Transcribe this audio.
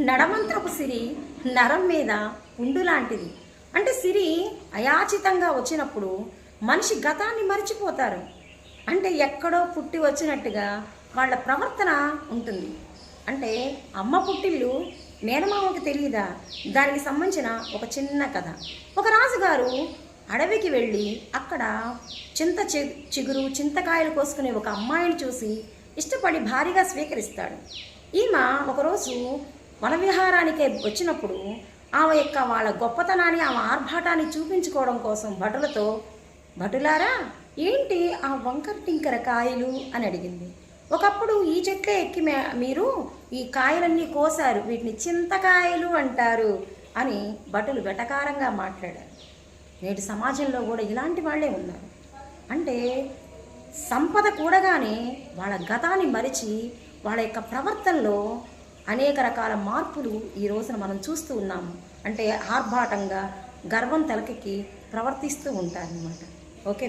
నడమంత్రపు సిరి నరం మీద ఉండు లాంటిది. అంటే సిరి అయాచితంగా వచ్చినప్పుడు మనిషి గతాన్ని మర్చిపోతారు. అంటే ఎక్కడో పుట్టి వచ్చినట్టుగా వాళ్ళ ప్రవర్తన ఉంటుంది. అంటే అమ్మ పుట్టిల్లు మేనమామకు తెలియదా దానికి సంబంధించిన ఒక చిన్న కథ. ఒక రాజుగారు అడవికి వెళ్ళి అక్కడ చింత చిగురు చింతకాయలు కోసుకునే ఒక అమ్మాయిని చూసి ఇష్టపడి భారీగా స్వీకరిస్తాడు. ఈమె ఒకరోజు వనవిహారానికి వచ్చినప్పుడు ఆమె యొక్క వాళ్ళ గొప్పతనాన్ని ఆమె ఆర్భాటాన్ని చూపించుకోవడం కోసం భటులతో భటులారా ఏంటి ఆ వంకర టింకర కాయలు? అని అడిగింది. ఒకప్పుడు ఈ చెట్లే ఎక్కి మే- మీరు ఈ కాయలన్నీ కోసారు వీటిని చింతకాయలు అంటారు అని భటులు వెటకారంగా మాట్లాడారు. నేటి సమాజంలో కూడా ఇలాంటి వాళ్ళే ఉన్నారు. అంటే సంపద కూడగానే వాళ్ళ గతాన్ని మరిచి వాళ్ళ యొక్క ప్రవర్తనలో అనేక రకాల మార్పులు ఈ రోజున మనం చూస్తూ ఉన్నాము అంటే ఆర్భాటంగా గర్వం తలకెక్కి ప్రవర్తిస్తూ ఉంటారనమాట ఓకే